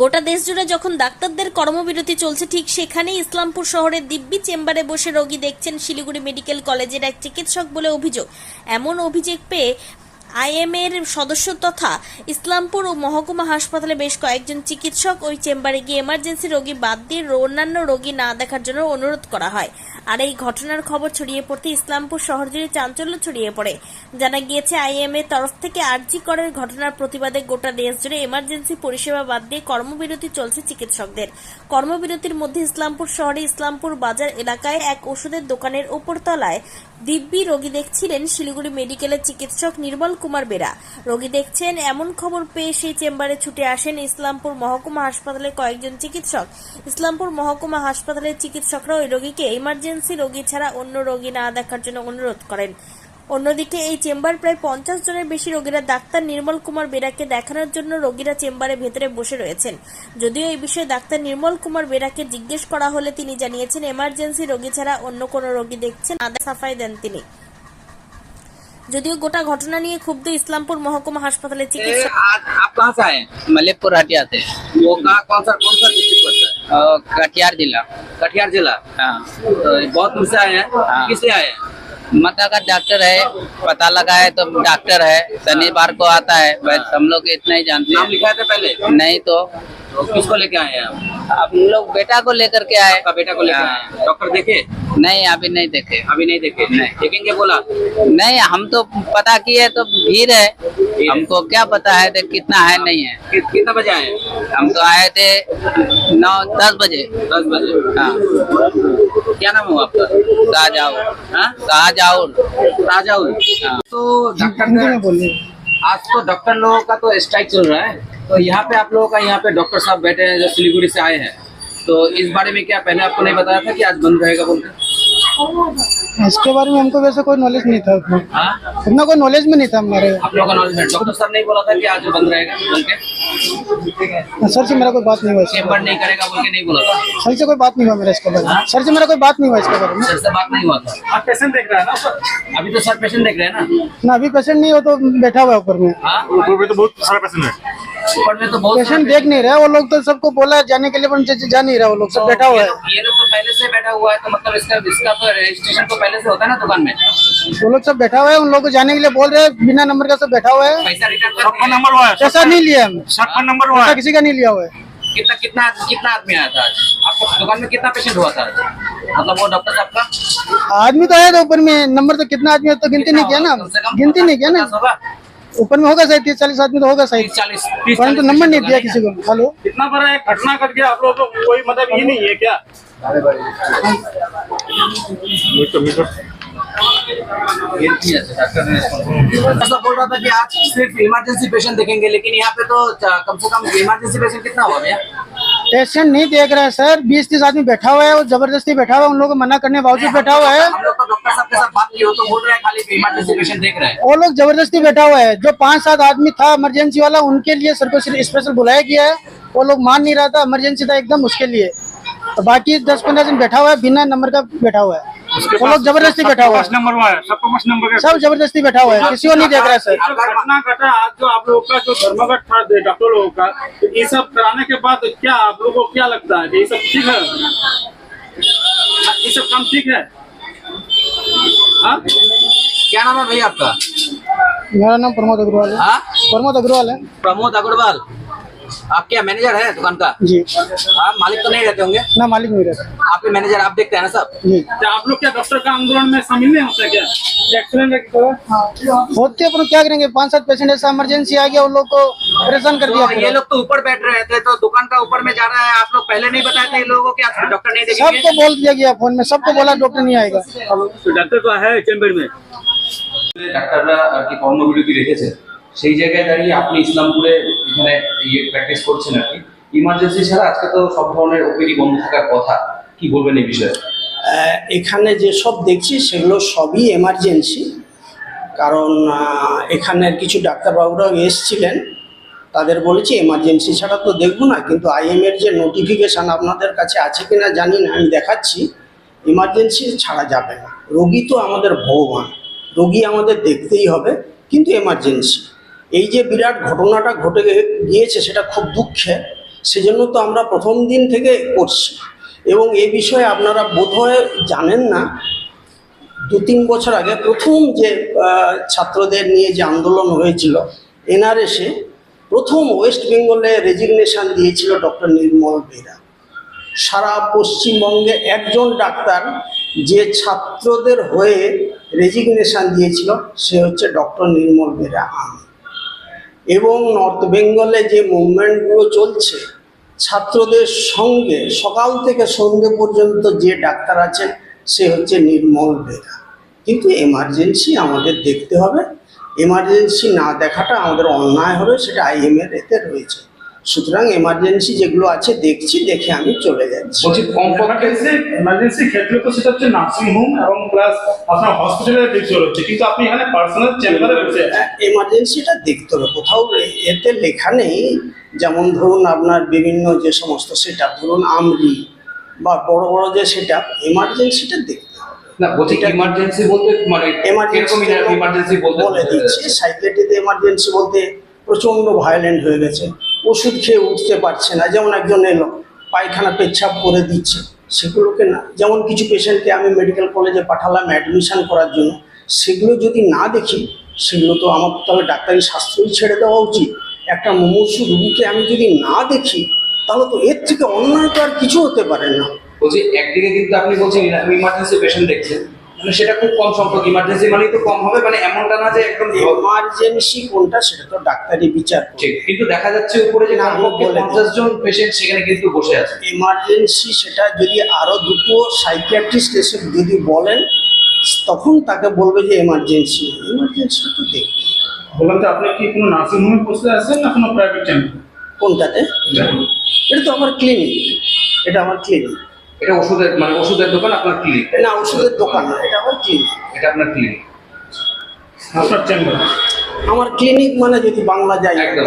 গোটা দেশ জুড়ে যখন ডাক্তারদের কর্মবিরতি চলছে, ঠিক সেখানে ইসলামপুর শহরের দিব্যি চেম্বারে বসে রোগী দেখছেন শিলিগুড়ি মেডিকেল কলেজের এক চিকিৎসক বলে অভিযোগ। এমন অভিযোগ পেয়ে আইএমএর সদস্য তথা ইসলামপুর ও মহকুমা হাসপাতালে বেশ কয়েকজন চিকিৎসক ওই চেম্বারে গিয়ে এমার্জেন্সি রোগী বাদ দিয়ে অন্যান্য রোগী না দেখার জন্য অনুরোধ করা হয়। আর এই ঘটনার খবর ছড়িয়ে পড়তে ইসলামপুর শহর জুড়ে চাঞ্চল্য ছড়িয়ে পড়ে। জানা গিয়েছে, আইএমএ তরফ থেকে আরজি করার ঘটনার প্রতিবাদে গোটা দেশ জুড়ে এমার্জেন্সি পরিষেবা বাদ দিয়ে কর্মবিরতি চলছে চিকিৎসকদের। কর্মবিরতির মধ্যে ইসলামপুর শহরে ইসলামপুর বাজার এলাকায় এক ওষুধের দোকানের ওপরতলায় দিব্যি রোগী দেখছিলেন শিলিগুড়ি মেডিকেলের চিকিৎসক নির্মল কুমার বেরা। রোগী দেখছেন, এমন খবর পেয়ে সেই চেম্বারে ছুটে আসেন ইসলামপুর মহকুমা হাসপাতালে কয়েকজন চিকিৎসক। ইসলামপুর মহকুমা হাসপাতালের চিকিৎসকরা ওই রোগীকে ইমার্জেন্সি রোগী ছাড়া অন্য রোগী না দেখার জন্য অনুরোধ করেন। অন্যদিকে এই চেম্বার প্রায় পঞ্চাশ জনের বেশি রোগীরা ডাক্তার নির্মল কুমার বেরাকে দেখানোর জন্য রোগীরা চেম্বারে ভেতরে বসে রয়েছেন। যদিও এই বিষয়ে ডাক্তার নির্মল কুমার বেরাকে জিজ্ঞেস করা হলে তিনি জানিয়েছেন এমার্জেন্সি রোগী ছাড়া অন্য কোনো রোগী দেখছেন আদা সাফাই দেন তিনি। যদিও গোটা ঘটনা নিয়ে ক্ষুব্ধ ইসলামপুর মহকুমা হাসপাতালের ये চিকিৎসক आज आप कहाँ से आए हैं? मलिकपुर हटिया से वो कहाँ कौन सा कौन सा डिस्ट्रिक्ट पड़ता है और कटिहार जिला कटिहार जिला हाँ तो बहुत दूर से आए हैं हाँ। किससे आए हैं माता का डॉक्टर है पता लगा है तो डॉक्टर है शनिवार को आता है बस हम लोग इतना ही जानते नाम हैं लिखाए थे पहले नहीं तो तो किसको लेके आए हैं आप हम लोग बेटा को लेकर के आए आपका बेटा को लेके हाँ। आए हैं डॉक्टर देखे नहीं अभी नहीं देखे अभी नहीं देखे नहीं। देखेंगे बोला। नहीं हम तो पता किए तो भीड़ है। हमको क्या पता है तो कितना है नहीं है। कि- कितना बजे आए? हम तो आए थे नौ दस बजे। दस बजे। हाँ। क्या नाम हुआ आपका? शाहजहाउर हाँ? शाहजहाउर राजाउल हाँ। तो डॉक्टर आज तो डॉक्टर लोगों का तो स्ट्राइक चल रहा है। तो यहाँ पे आप लोगों का यहाँ पे डॉक्टर साहब बैठे हैं जो सिलीगुड़ी से आए हैं। तो इस बारे में क्या पहले आपको नहीं बताया था कि आज बंद रहेगा बोलकर इसके बारे में हमको वैसे कोई नॉलेज नहीं था उतना। हाँ? उतना कोई नॉलेज में नहीं था हमारे। आप लोगों का नॉलेज है। डॉक्टर साहब नहीं बोला था कि आज बंद रहेगा बोल के? सर से मेरा कोई बात नहीं हुआ इसके नहीं करेगा बोल के नहीं बोला था? सर से कोई बात नहीं हुआ मेरा इसके बारे में। सर से मेरा कोई बात नहीं हुआ इसके बारे में। सर से बात नहीं हुआ था। आप पेशेंट देख रहे हैं ना सर? अभी तो सर पेशेंट देख रहे हैं ना? ना अभी पेशेंट नहीं हो तो बैठा हुआ है ऊपर में। हाँ? ऊपर में तो बहुत सारा पेशेंट है। ऊपर में तो बहुत पेशेंट देख नहीं रहा वो लोग तो सबको बोला जाने के लिए पर जा नहीं रहा वो लोग सब बैठा हुआ है। ये लोग तो पहले से बैठा हुआ है तो मतलब इसका इसका तो रजिस्ट्रेशन तो पहले से होता है ना दुकान में? वो लोग सब बैठा हुआ है उन लोगों को जाने के लिए बोल रहे हैं बिना नंबर का सब बैठा हुआ है। पैसा रिटर्न सबका नंबर हुआ है पैसा नहीं लिया हम सबका नंबर हुआ है। किसी का नहीं लिया हुआ है। कितना कितना कितना आदमी आया था आपको दुकान में कितना पेशेंट हुआ था मतलब वो डॉक्टर साहब का? आदमी तो आया था ऊपर में नंबर तो कितना आदमी तो गिनती नहीं किया ना गिनती नहीं किया ना। ऊपर में होगा शायद तीस चालीस आदमी तो होगा तीस चालीस परंतु नंबर नहीं दिया किसी को। हेलो? इतना बड़ा एक घटना कर गया आप लोगों को कोई मतलब ये नहीं है क्या? है, ने ऐसा बोल रहा था कि आज सिर्फ़ इमरजेंसी पेशेंट देखेंगे लेकिन यहाँ पे तो कम से कम इमरजेंसी पेशेंट कितना हुआ भैया? पेशेंट नहीं देख रहा है सर। बीस तीस आदमी बैठा हुआ है वो ज़बरदस्ती बैठा हुआ है उन लोगों को मना करने के बावजूद बैठा हुआ है। हम लोग तो डॉक्टर साहब साथ बात की हो तो बोल रहे हैं खाली इमरजेंसी पेशेंट देख रहे हैं। वो लोग ज़बरदस्ती बैठा हुआ है। जो पाँच सात आदमी था इमरजेंसी वाला उनके लिए सर को स्पेशल बुलाया गया है। वो लोग मान नहीं रहा था इमरजेंसी था एकदम उसके लिए। तो बाकी दस पंद्रह दिन बैठा हुआ है बिना नंबर का बैठा हुआ है। वो लोग ज़बरदस्ती बैठा हुआ है। नंबर हुआ है सबको पास नंबर का सब ज़बरदस्ती बैठा हुआ है किसी को नहीं देख रहा है सर। घटना घटा आज जो आप लोगों का जो धर्मघट था डॉक्टर लोगों का तो ये सब कराने के बाद क्या आप लोगों को क्या लगता है ये सब ठीक हाँ, ये सब काम ठीक है? हाँ? क्या नाम है भैया आपका? मेरा नाम प्रमोद अग्रवाल है। हाँ? प्रमोद अग्रवाल है। प्रमोद अग्रवाल। आप क्या मैनेजर है दुकान का जी हाँ मालिक तो नहीं रहते होंगे ना मालिक नहीं रहता आप ही मैनेजर आप देखते हैं ना सब जी क्या आप लोग क्या डॉक्टर का आंदोलन में शामिल नहीं होते क्या एक्सीडेंट होते अपन क्या करेंगे पांच सात पेशेंट ऐसा इमरजेंसी आ गया उन लोग को परेशान कर दिया तो ये पूरा। लोग तो ऊपर बैठ रहे थे तो दुकान का ऊपर में जा रहा है आप लोग पहले नहीं बताए थे इन लोगों को कि आज डॉक्टर नहीं देखेंगे सबको बोल दिया गया फोन में सबको बोला डॉक्टर नहीं आएगा डॉक्टर तो है चैम्बर में ডাক্তাররা আর কি কর্মবিরতি রেখেছে সেই জায়গায় দাঁড়িয়ে আপনি ইসলামপুরে এখানে ইয়ে প্র্যাকটিস করছেন আর কি। ইমার্জেন্সি ছাড়া আজকে তো সব ধরনের ওপিডি বন্ধ থাকার কথা। কি বলবেন এই বিষয়ে? এখানে যেসব দেখছি সেগুলো সবই এমার্জেন্সি কারণ এখানের কিছু ডাক্তারবাবুরাও এসছিলেন। তাদের বলেছি এমার্জেন্সি ছাড়া তো দেখব না, কিন্তু আইএমের যে নোটিফিকেশান আপনাদের কাছে আছে কিনা জানি না, আমি দেখাচ্ছি। এমার্জেন্সি ছাড়া যাবে না। রোগী তো আমাদের ভগবান। রোগী আমাদের দেখতেই হবে, কিন্তু এমার্জেন্সি এই যে বিরাট ঘটনাটা ঘটে গিয়েছে, সেটা খুব দুঃখের সেজন্য তো আমরা প্রথম দিন থেকে করছি। এবং এ বিষয়ে আপনারা বোধহয় জানেন না, দু তিন বছর আগে প্রথম যে ছাত্রদের নিয়ে যে আন্দোলন হয়েছিল এনআরএসে প্রথম ওয়েস্ট বেঙ্গলে রেজিগনেশান দিয়েছিল ডক্টর নির্মল বেরা। সারা পশ্চিমবঙ্গে একজন ডাক্তার যে ছাত্রদের হয়ে রেজিগনেশান দিয়েছিল, সে হচ্ছে ডক্টর নির্মল বেরা আমি। এবং নর্থ বেঙ্গলে যে মুভমেন্টগুলো চলছে, ছাত্রদের সঙ্গে, সকাল থেকে সন্ধে পর্যন্ত যে ডাক্তার আছেন, সে হচ্ছে নির্মল বেদা। কিন্তু এমার্জেন্সি আমাদের দেখতে হবে। এমার্জেন্সি না দেখাটা আমাদের অন্যায় হবে, সেটা আইএমএর এতে রয়েছে। সুতরাং এমার্জেন্সি যেগুলো আছে দেখছি দেখে আমি চলে যাচ্ছি। বলছি কমপক্ষে এমার্জেন্সি এমার্জেন্সি ক্ষেত্রে তো সেটা হচ্ছে নার্সিং হোম এবং প্লাস আপনার হসপিটালের দেখতে হচ্ছে কিন্তু আপনি এখানে পার্সোনাল চেম্বারে বসে এমার্জেন্সিটা দেখতে হবে। কোথাও এতে লেখা নেই যেমন ধরুন আপনার বিভিন্ন যে সমস্ত সেটা ধরুন আমরি বা বড় বড় যে সেটা এমার্জেন্সিটা দেখতে না বলছি ইমার্জেন্সি বলতে মানে কীরকম ইমার্জেন্সি বলতে বলে দিচ্ছি সাইকেট্রিতে এমার্জেন্সি বলতে প্রচণ্ড ভায়োলেন্ট হয়ে গেছে। ওষুধ খেয়ে উঠতে পারছে না। যেমন একজন এলো, পায়খানা পেচ্ছাপ করে দিচ্ছে, সেগুলোকে না, যেমন কিছু পেশেন্টকে আমি মেডিকেল কলেজে পাঠালাম অ্যাডমিশন করার জন্য, সেগুলো যদি না দেখি, সেগুলো তো আমার তবে ডাক্তারি শাস্ত্রই ছেড়ে দেওয়া উচিত। একটা মুমূর্ষু রুগীকে আমি যদি না দেখি, তাহলে তো এর থেকে অন্যায় তো আর কিছু হতে পারে না। বলছি, একদিকে কিন্তু আপনি বলছেন ইমার্জেন্সি পেশেন্ট দেখছেন। মানে সেটা খুব কম সংখ্যক ইমার্জেন্সি মানেই তো কম হবে মানে এমনটা না যে একদম এমার্জেন্সি কোনটা সেটা তো ডাক্তারি বিচার করবে। ঠিক কিন্তু দেখা যাচ্ছে উপরে যে কমপক্ষে। পঞ্চাশ জন পেশেন্ট সেখানে কিন্তু বসে আছে। এমার্জেন্সি সেটা যদি আরও দুটো সাইকিয়াট্রিস্ট এসে যদি বলেন তখন তাকে বলবে যে এমার্জেন্সি এমার্জেন্সি তো দেখবে বললাম যে আপনি কি কোনো নার্সিং হোমে বসে আছেন না কোনো প্রাইভেট চেম্বার কোনটাতে? এটা তো আমার ক্লিনিক এটা আমার ক্লিনিক এটা ওষুধের মানে ওষুধের দোকান আপনার ক্লিনিক না ওষুধের দোকান না এটা আমার ক্লিনিক এটা আপনার ক্লিনিক আপনার চেম্বার আমার ক্লিনিক মানে যদি বাংলা যায় একদম।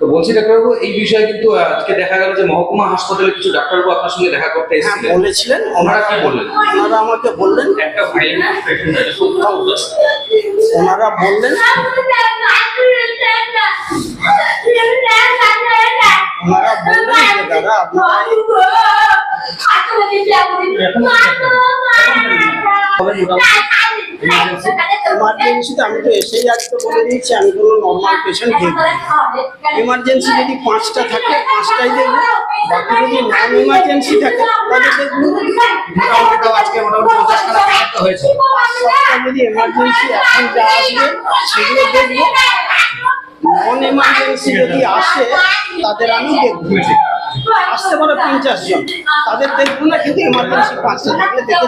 তো বলছি ডাক্তারবাবু এই বিষয়ে কিন্তু আজকে দেখা গেল যে মহকুমা হাসপাতালে কিছু ডাক্তারবাবু আপনার সঙ্গে দেখা করতে হ্যাঁ এসেছিলেন বলেছিলেন ওনারা কি বললেন ওনারা আমাকে বললেন একটা ওনারা বললেন ওনারা বললেন যে দাদা আপনারা এমার্জেন্সিতে আমি তো এসেই আজকে বলে দিয়েছি আমি কোনো নর্মাল পেশেন্ট দেখব এমার্জেন্সি যদি পাঁচটা থাকে পাঁচটাই দেখব বাকি যদি নন এমার্জেন্সি থাকে তাহলে দেখব যদি এমার্জেন্সি এখন যা আসবে সেগুলো দেখব। নন এমার্জেন্সি যদি আসে, তাদের আমি দেখব। আসতে পারো পঞ্চাশ জন। তাদের দেখব না, কিন্তু এমার্জেন্সি পাঁচটা থাকলে দেখে.